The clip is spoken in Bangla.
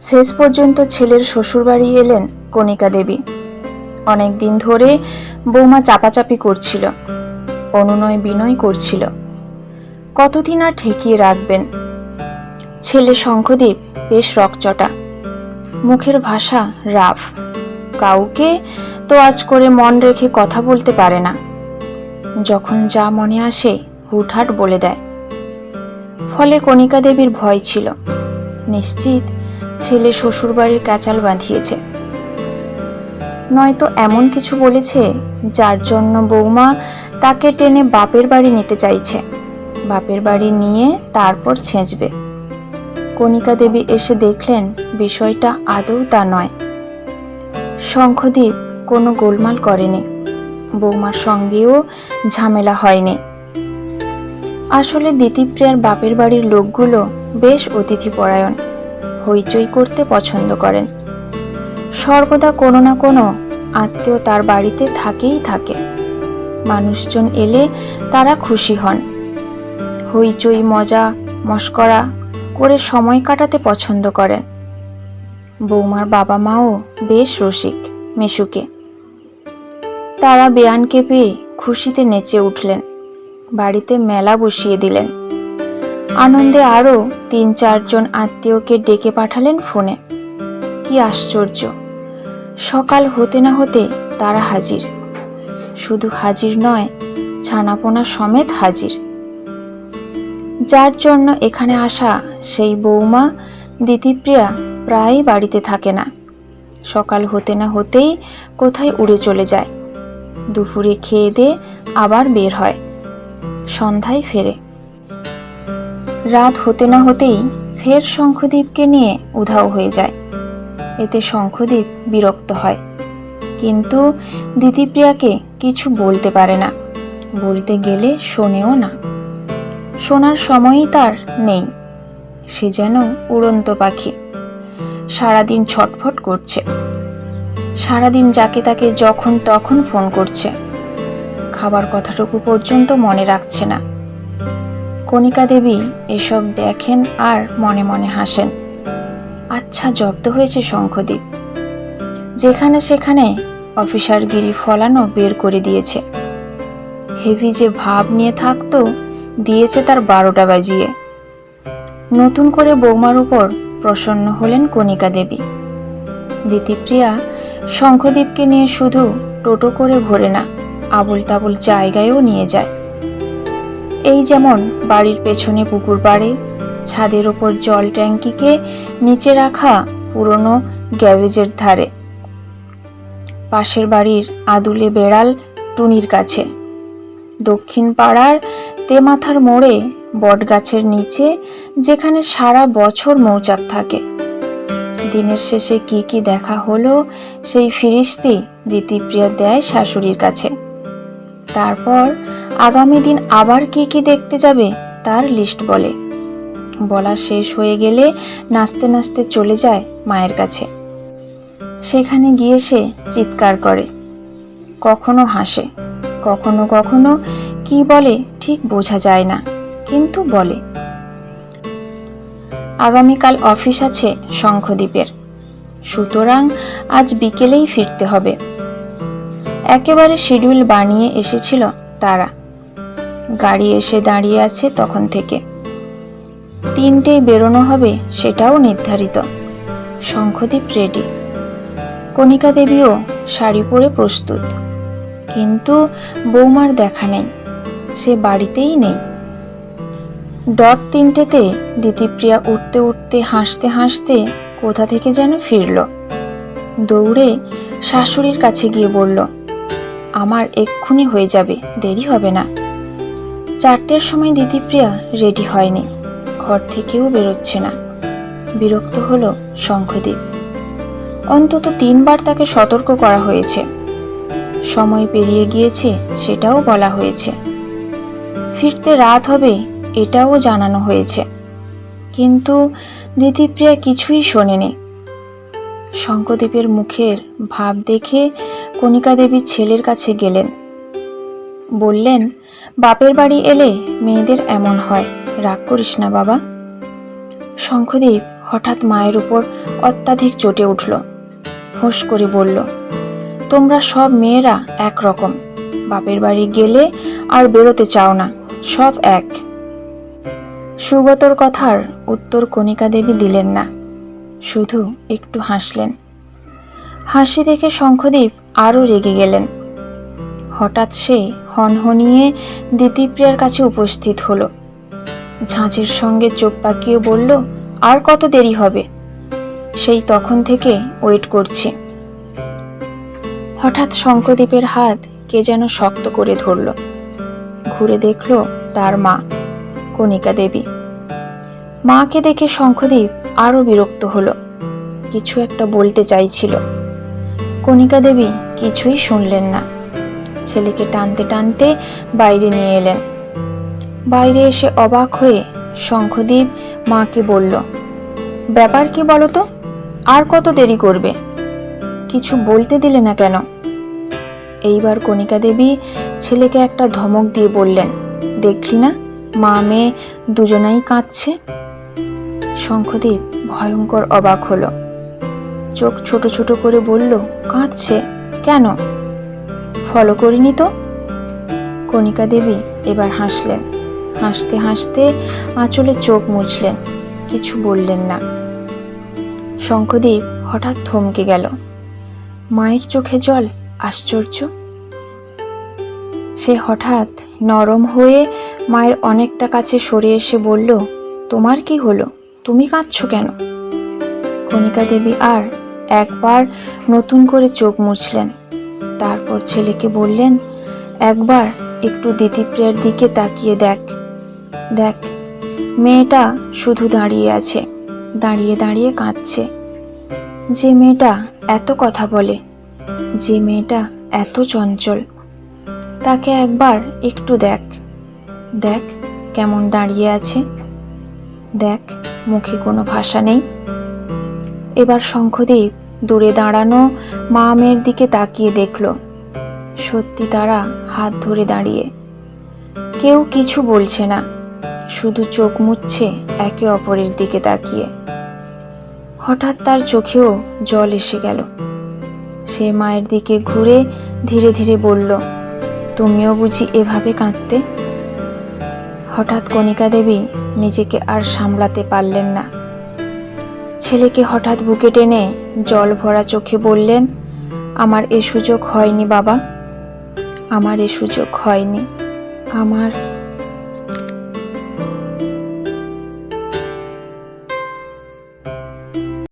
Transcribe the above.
শেষ পর্যন্ত ছেলের শ্বশুরবাড়ি এলেন কণিকা দেবী। অনেক দিন ধরে বৌমা চাপাচাপি করছিল, অনুনয় বিনয় করছিল। কতদিন আর ঠেকিয়ে রাখবেন? ছেলে শঙ্খদ্বীপ বেশ রকচটা, মুখের ভাষা রাফ। কাউকে তো আজ করে মন রেখে কথা বলতে পারে না। যখন যা মনে আসে হুটহাট বলে দেয়। ফলে কণিকা দেবীর ভয় ছিল। নিশ্চিত ছেলে শ্বশুরবাড়ির ক্যাচাল বাঁধিয়েছে। নয়তো এমন কিছু বলেছে যার জন্য বৌমা তাকে টেনে বাপের বাড়ি নিতে চাইছে। বাপের বাড়ি নিয়ে তারপর ছেঁচবে। কণিকা দেবী এসে দেখলেন বিষয়টা আদৌ তা নয়। শঙ্খদ্বীপ কোনো গোলমাল করেনি। বৌমার সঙ্গেও ঝামেলা হয়নি। আসলে দিতিপ্রিয়ার বাপের বাড়ির লোকগুলো বেশ অতিথিপরায়ণ। হইচই করতে পছন্দ করেন। সর্বদা কোনো না কোনো আত্মীয় তার বাড়িতে থাকেই থাকে। মানুষজন এলে তারা খুশি হন। হইচই, মজা, মস্করা করে সময় কাটাতে পছন্দ করেন। বৌমার বাবা মাও বেশ রসিক মেশুকে। তারা বেয়ানকে পেয়ে খুশিতে নেচে উঠলেন। বাড়িতে মেলা বসিয়ে দিলেন। আনন্দে আরও তিন চারজন আত্মীয়কে ডেকে পাঠালেন ফোনে। কি আশ্চর্য! সকাল হতে না হতে তারা হাজির। শুধু হাজির নয়, ছানাপোনা সমেত হাজির। যার জন্য এখানে আসা সেই বৌমা, দিতিপ্রিয়া প্রায় বাড়িতে থাকে না। সকাল হতে না হতেই কোথায় উড়ে চলে যায়। দুপুরে খেয়ে দে আবার বের হয়। সন্ধ্যায় ফেরে। রাত হতে না হতেই ফের শঙ্খদ্বীপকে নিয়ে উধাও হয়ে যায়। এতে শঙ্খদ্বীপ বিরক্ত হয়। কিন্তু দিদিপ্রিয়াকে কিছু বলতে পারে না। বলতে গেলে শোনেও না। শোনার সময়ই তার নেই। সে যেন উড়ন্ত পাখি। সারাদিন ছটফট করছে। সারাদিন যাকে তাকে যখন তখন ফোন করছে। খাবার কথাটুকু পর্যন্ত মনে রাখছে না। কণিকা দেবী এসব দেখেন আর মনে মনে হাসেন। আচ্ছা জব্দ হয়েছে শঙ্খদ্বীপ যেখানে সেখানে অফিসারগিরি ফলানো বের করে দিয়েছে। হেভি যে ভাব নিয়ে থাকতো, দিয়েছে তার বারোটা বাজিয়ে। নতুন করে বৌমার উপর প্রসন্ন হলেন কণিকা দেবী। দিতিপ্রিয়া শঙ্খদ্বীপকে নিয়ে শুধু টোটো করে ঘোরে না আবল তাবল জায়গায়ও নিয়ে যায়। এই যেমন বাড়ির পেছনে পুকুর পাড়ে, ছাদের ওপর জল ট্যাঙ্কিকে নিচে রাখা পুরনো গ্যাবেজের ধারে। পাশের বাড়ির আদুলে বেড়াল টুনির কাছে। দক্ষিণ পাড়ার তেমাথার মোড়ে বটগাছের নিচে, যেখানে সারা বছর মৌচাক থাকে। দিনের শেষে কি কি দেখা হলো, সেই ফিরিস্তি দিতিপ্রিয়া দেয় শাশুড়ির কাছে। তারপর আগামী দিন আবার কি কি দেখতে যাবে? তার লিস্ট বলে। বলা শেষ হয়ে গেলে নাচতে নাচতে চলে যায় মায়ের কাছে। সেখানে গিয়ে সে চিৎকার করে। কখনো হাসে, কখনো কখনো কি বলে ঠিক বোঝা যায় না, কিন্তু বলে। আগামীকাল অফিস আছে শঙ্খদ্বীপের। সুতরাং আজ বিকেলেই ফিরতে হবে। একেবারে শিডিউল বানিয়ে এসেছিল তারা। গাড়ি এসে দাঁড়িয়ে আছে তখন থেকে। তিনটেই বেরোনো হবে সেটাও নির্ধারিত। শঙ্খদ্বীপ রেডি কণিকা দেবীও শাড়ি পরে প্রস্তুত। কিন্তু বৌমার দেখা নেই। সে বাড়িতেই নেই। ডট তিনটেতে দিতিপ্রিয়া উঠতে উঠতে, হাসতে হাসতে কোথা থেকে যেন ফিরল। দৌড়ে শাশুড়ির কাছে গিয়ে বলল, আমার এক্ষুনি হয়ে যাবে, দেরি হবে না। চারটের সময় দিতিপ্রিয়া রেডি হয়নি। ঘর থেকেও বেরোচ্ছে না। বিরক্ত হলো শঙ্খদ্বীপ অন্তত তিনবার তাকে সতর্ক করা হয়েছে। সময় পেরিয়ে গিয়েছে, সেটাও বলা হয়েছে। ফিরতে রাত হবে, এটাও জানানো হয়েছে। কিন্তু দিতিপ্রিয়া কিছুই শোনেনি। শঙ্কদ্বীপের মুখের ভাব দেখে কণিকা দেবী ছেলের কাছে গেলেন। বললেন বাপের বাড়ি এলে মেয়েদের এমন হয়। রাগ করিস না বাবা। শঙ্খদ্বীপ হঠাৎ মায়ের উপর অত্যাধিক চটে উঠল। ফোঁস করে বলল, তোমরা সব মেয়েরা একরকম। বাপের বাড়ি গেলে আর বেরোতে চাও না, সব এক। সুগতর কথার উত্তর কণিকা দেবী দিলেন না। শুধু একটু হাসলেন। হাসি দেখে শঙ্খদ্বীপ আরও রেগে গেলেন। হঠাৎ সে হনহনিয়ে দিতিপ্রিয়ার কাছে উপস্থিত হলো। ঝাঁচের সঙ্গে চোখ পাকিয়ে বলল, আর কত দেরি হবে? সেই তখন থেকে ওয়েট করছি। হঠাৎ শঙ্খদ্বীপের হাত কে যেন শক্ত করে ধরল। ঘুরে দেখল তার মা, কণিকা দেবী। মাকে দেখে শঙ্খদ্বীপ আরও বিরক্ত হলো। কিছু একটা বলতে চাইছিল। কণিকা দেবী কিছুই শুনলেন না। ছেলেকে টানতে টানতে বাইরে নিয়ে এলেন। বাইরে এসে অবাক হয়ে শঙ্খদ্বীপ মাকে বলল, ব্যাপার কি বলো তো আর কত দেরি করবে? কিছু বলতে দিলে না কেন? এইবার কণিকা দেবী ছেলেকে একটা ধমক দিয়ে বললেন, দেখলি না, মা মেয়ে দুজনাই কাঁদছে? শঙ্খদ্বীপ ভয়ঙ্কর অবাক হলো। চোখ ছোট ছোট করে বলল, কাঁদছে? কেন? ফলো করিনি তো? কণিকা দেবী এবার হাসলেন। হাসতে হাসতে আঁচলে চোখ মুছলেন, কিছু বললেন না। শঙ্খদ্বীপ হঠাৎ থমকে গেল। মায়ের চোখে জল, আশ্চর্য। সে হঠাৎ নরম হয়ে মায়ের অনেকটা কাছে সরে এসে বলল, তোমার কি হলো? তুমি কাঁদছো কেন? কণিকা দেবী আর একবার নতুন করে চোখ মুছলেন। তারপর ছেলেকে বললেন, একবার একটু দিতিপ্রিয়ার দিকে তাকিয়ে দেখ। দেখ, মেয়েটা শুধু দাঁড়িয়ে আছে, দাঁড়িয়ে দাঁড়িয়ে কাঁদছে। যে মেয়েটা এত কথা বলে, যে মেয়েটা এত চঞ্চল, তাকে একবার একটু দেখ। দেখ কেমন দাঁড়িয়ে আছে। দেখ মুখে কোনো ভাষা নেই। এবার শঙ্খদ্বীপ দূরে দাঁড়ানো মা মেয়ের দিকে তাকিয়ে দেখল। সত্যি তারা হাত ধরে দাঁড়িয়ে। কেউ কিছু বলছে না, শুধু চোখ মুছছে একে অপরের দিকে তাকিয়ে। হঠাৎ তার চোখেও জল এসে গেল। সে মায়ের দিকে ঘুরে ধীরে ধীরে বলল, তুমিও বুঝি এভাবে কাঁদতে? হঠাৎ কণিকা দেবী নিজেকে আর সামলাতে পারলেন না। ছেলেকে হঠাৎ বুকে টেনে জল ভরা চোখে বললেন, আমার এ সুযোগ হয়নি বাবা। আমার এ সুযোগ হয়নি। আমার